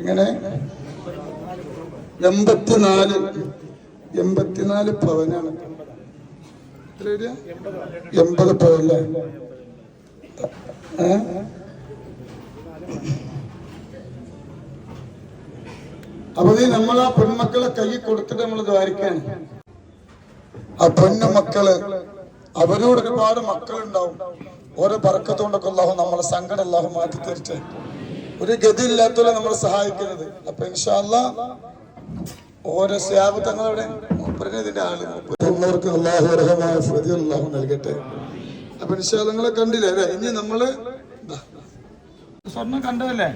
ഇങ്ങനെ എൺപത്തിനാല്. എൺപത്തിനാല് പവനാണ്. എത്ര വരിക? എൺപത് ഏ? അപ്പൊ നീ നമ്മൾ ആ പെൺമക്കളെ കൈ കൊടുത്തിട്ട് നമ്മൾ ദ്വാരിക്കാണ്. ആ പെണ്ണു മക്കൾ അവരോട് ഒരുപാട് മക്കളുണ്ടാവും. ഓരോ പറക്കത്തോണ്ടൊക്കെ അല്ലാഹു നമ്മളെ സങ്കടം അല്ലാഹു മാറ്റി തരട്ടെ ഒരു ഗതി ഇല്ലാത്തവരെ നമ്മൾ സഹായിക്കുന്നത്. അപ്പൊ ഇൻഷാല്ല ഓരോ ആൾ തൊണ്ണൂർക്ക് അള്ളാഹു അർഹമായ പ്രതി അള്ളാഹു നൽകട്ടെ. അപ്പൊ ഇൻഷാ നിങ്ങളെ കണ്ടില്ലേ? അല്ലെ? ഇനി നമ്മൾ. സ്വർണം കണ്ടതല്ലേ?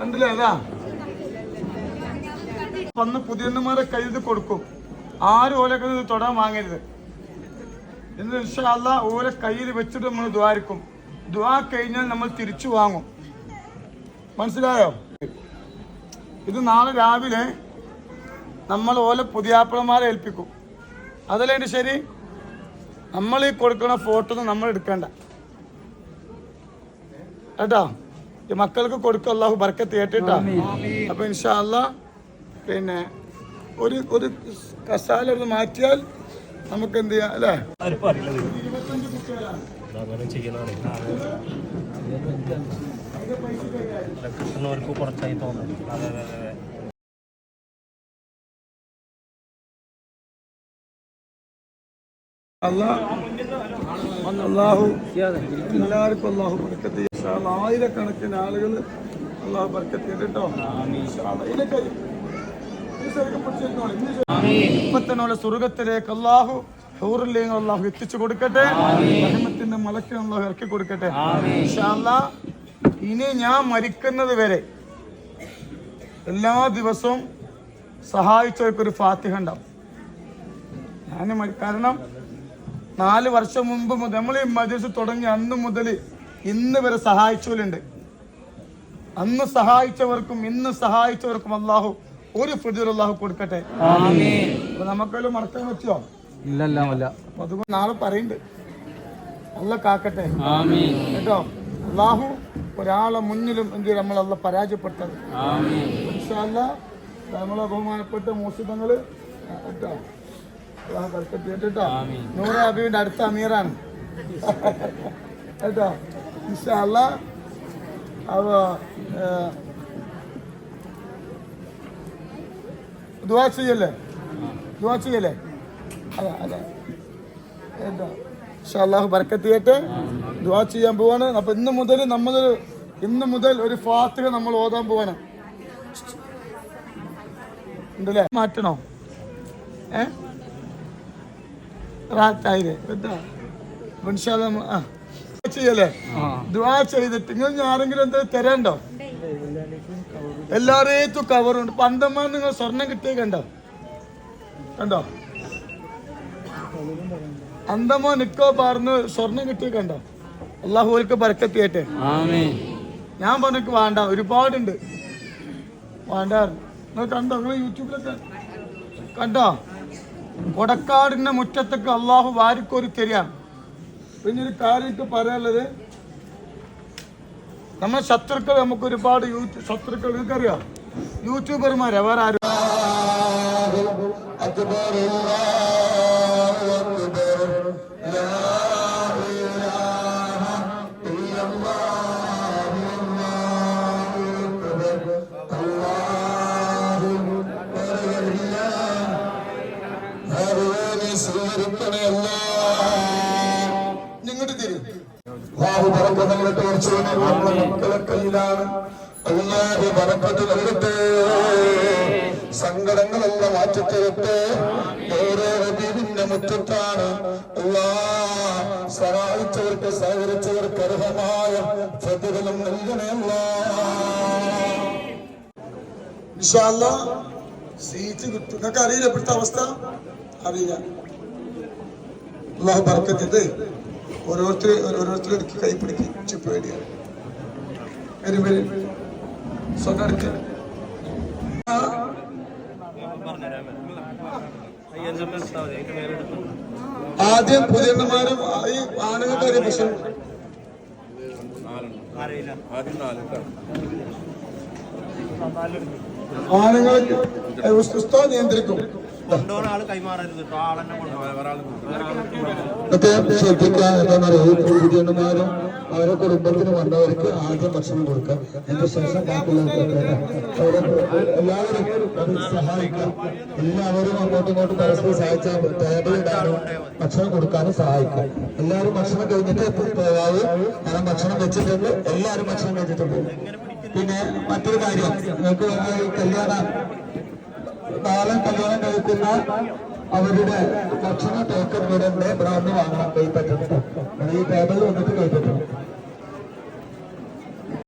കണ്ടില്ലേ? അതാ. വന്ന് പുതിയന്മാരെ കയ്യിൽ കൊടുക്കും. ആരും ഓലൊക്കെ തൊടാൻ വാങ്ങരുത്. എന്ന് ഇൻഷാല്ല ഓരോ കയ്യിൽ വെച്ചിട്ട് നമ്മൾ ദ്വാരിക്കും ദ്വാ കഴിഞ്ഞാൽ നമ്മൾ തിരിച്ചു വാങ്ങും. മനസ്സിലായോ? ഇത് നാളെ രാവിലെ നമ്മൾ ഓല പുതിയാപ്പിളമാരെ ഏൽപ്പിക്കും. അതല്ലേ ശരി? നമ്മൾ ഈ കൊടുക്കുന്ന ഫോട്ടോ നമ്മൾ എടുക്കണ്ട. കേട്ടോ? ഈ മക്കൾക്ക് കൊടുക്കും അള്ളാഹു ബർക്കത്ത് കേട്ടിട്ടാ അപ്പൊ ഇൻഷാല്ല പിന്നെ ഒരു ഒരു കസാല ഒന്ന് മാറ്റിയാൽ നമുക്ക് എന്ത് ചെയ്യാം അല്ലേ കിട്ടുന്നവർക്ക് കുറച്ചായി തോന്നുന്നു. അതെ അതെ അതെ അല്ലാ- അല്ലാഹു എല്ലാവർക്കും അള്ളാഹു ബർക്കത്ത്. ആയിരക്കണക്കിന് ആളുകൾ അള്ളാഹു ബർക്കത്ത് കേട്ടോ ഇൻഷാ ശരി. സ്വർഗത്തിലേക്ക് അള്ളാഹു ഹൂറിലേക്ക് അള്ളാഹു എത്തിച്ചു കൊടുക്കട്ടെ ധർമ്മത്തിന്റെ മലക്ക് അള്ളാഹു ഇറക്കി കൊടുക്കട്ടെ. ഇനി ഞാൻ മരിക്കുന്നത് വരെ എല്ലാ ദിവസവും സഹായിച്ചവർക്കൊരു ഫാത്തിഹ ഉണ്ടാവും ഞാൻ കാരണം നാല് വർഷം മുമ്പ് മുതൽ നമ്മൾ ഈ മജീസ് തുടങ്ങി അന്ന് മുതൽ ഇന്ന് വരെ സഹായിച്ചവരുണ്ട് അന്ന് സഹായിച്ചവർക്കും ഇന്ന് സഹായിച്ചവർക്കും അള്ളാഹു ഒരു ഫിദിർ അള്ളാഹു കൊടുക്കട്ടെ. അപ്പൊ നമുക്കെല്ലാം മറക്കാൻ പറ്റുമോ? ഇല്ലല്ല അപ്പൊ അതുകൊണ്ട് നാളെ പറയുന്നുണ്ട് അല്ല കാക്കട്ടെ. കേട്ടോ? അള്ളാഹു ഒരാളെ മുന്നിലും എന്ത് നമ്മൾ അല്ല പരാജയപ്പെട്ടത് നമ്മളെ ബഹുമാനപ്പെട്ട മൂസിതങ്ങൾ കേട്ടോ? അള്ളാഹു ബർക്കത്ത് ചെയ്യട്ടെ കേട്ടോ നൂറ അബീവിന്റെ അടുത്ത അമീറാണ്. കേട്ടോ? ഇൻഷാ അല്ലാ, അവ ദുആ ചെയ്യല്ലേ? ദുആ ചെയ്യല്ലേ? അതെ അതെ. എന്താ ഇൻഷാ അല്ലാഹു ബർക്കത്ത് ചെയ്യട്ടെ ദുആ ചെയ്യാൻ പോവാണ്. അപ്പൊ ഇന്ന് മുതൽ നമ്മൾ ഇന്ന് മുതൽ ഒരു ഫാത്തിഹ നമ്മൾ ഓതാൻ പോവാണ്. ഉണ്ടല്ലേ? മാറ്റണോ? ഏ? റാത്തായില്ലേ? ആ ദുആ ചെയ്യല്ലേ? ദുവാ ചെയ്തിട്ട് നിങ്ങൾ ആരെങ്കിലും എന്താ തരണ്ടോ? എല്ലാരേത്തും കവറുണ്ട്. പന്തമ്മ നിങ്ങൾ സ്വർണം കിട്ടിയേ കണ്ടോ? കണ്ടോ? അന്തമോ നിക്കോ പാർന്ന് സ്വർണം കിട്ടിയ കണ്ടോ? അള്ളാഹു ചെയ്യട്ടെ ഞാൻ പറഞ്ഞു വേണ്ട ഒരുപാടുണ്ട്. വേണ്ട. നിങ്ങൾ കണ്ടോ? നിങ്ങൾ യൂട്യൂബിലൊക്കെ കണ്ടോ? കൊടക്കാടിന്റെ മുറ്റത്തൊക്കെ അള്ളാഹു വാരിക്കോരി തരികയാണ്. പിന്നെ ഒരു കാര്യം പറയാനുള്ളത് നമ്മുടെ ശത്രുക്കൾ നമുക്ക് ഒരുപാട് യൂട്യൂബ് ശത്രുക്കൾ നിങ്ങൾക്കറിയാം? യൂട്യൂബർമാരെ വേറെ ആരും. നിങ്ങോട്ട് തീർച്ചയായും നമ്മളെ മക്കളെ കയ്യിലാണ് അല്ലാതെ ബറക്കത്ത് നൽകട്ടെ സങ്കടങ്ങളെല്ലാം മാറ്റിത്തരട്ടെ ഓരോ ഹബീബിന്റെ മുറ്റത്താണ് സഹായിച്ചവർക്ക് സഹകരിച്ചവർക്ക് അർഹമായ പ്രതിഫലം നൽകണേ വിശാല സീറ്റ് കിട്ടും. നിങ്ങൾക്ക് അറിയില്ല ഇപ്പോഴത്തെ അവസ്ഥ? അറിയില്ല. അള്ളാഹു ബർക്കത്തിട്ട് ഓരോരുത്തർ ഓരോരുത്തർ എടുക്കി കൈ പിടിക്കും. ഇച്ച് പേടിയാണ്. വരും വരും. സ്വന്തം ആദ്യം പുതിയണ്ണന്മാരും ഈ ഏ, ഉസ്ത- ഉസ്താദ് നിയന്ത്രിക്കും. കൊണ്ടുപോകുന്ന ആൾ കൈമാറരുത്. കേട്ടോ ആളെന്നെ കൊണ്ടുപോകാം പ്രത്യേകം ശ്രദ്ധിക്കുക എന്താണെന്നറിയോ ഈ പുതിയണ്ണന്മാരും അവരെ കുടുംബത്തിന് വന്നവർക്ക് ആദ്യം ഭക്ഷണം കൊടുക്കാം. അതിന് ശേഷം ബാക്കിയുള്ളവർക്കൊക്കെ അവരെ എല്ലാവരും സഹായിക്കാം. എല്ലാവരും അങ്ങോട്ടും ഇങ്ങോട്ടും പരസ്പരം സഹായിച്ചാൽ ടേബിൾ ഭക്ഷണം കൊടുക്കാനും സഹായിക്കും. എല്ലാവരും ഭക്ഷണം കഴിഞ്ഞിട്ട് പോകാതെ കാരണം ഭക്ഷണം വെച്ചിട്ടുണ്ട്. എല്ലാവരും ഭക്ഷണം കഴിച്ചിട്ടുണ്ട്. പിന്നെ മറ്റൊരു കാര്യം നിങ്ങൾക്ക് കല്യാണ നാളെ കല്യാണം കഴിക്കുന്ന അവരുടെ ഭക്ഷണ ടോക്കൺ ഇവിടെ വന്ന് വാങ്ങണം. കൈപ്പറ്റുന്നത് ഈ ടേബിളിൽ വന്നിട്ട് കൈപ്പറ്റണം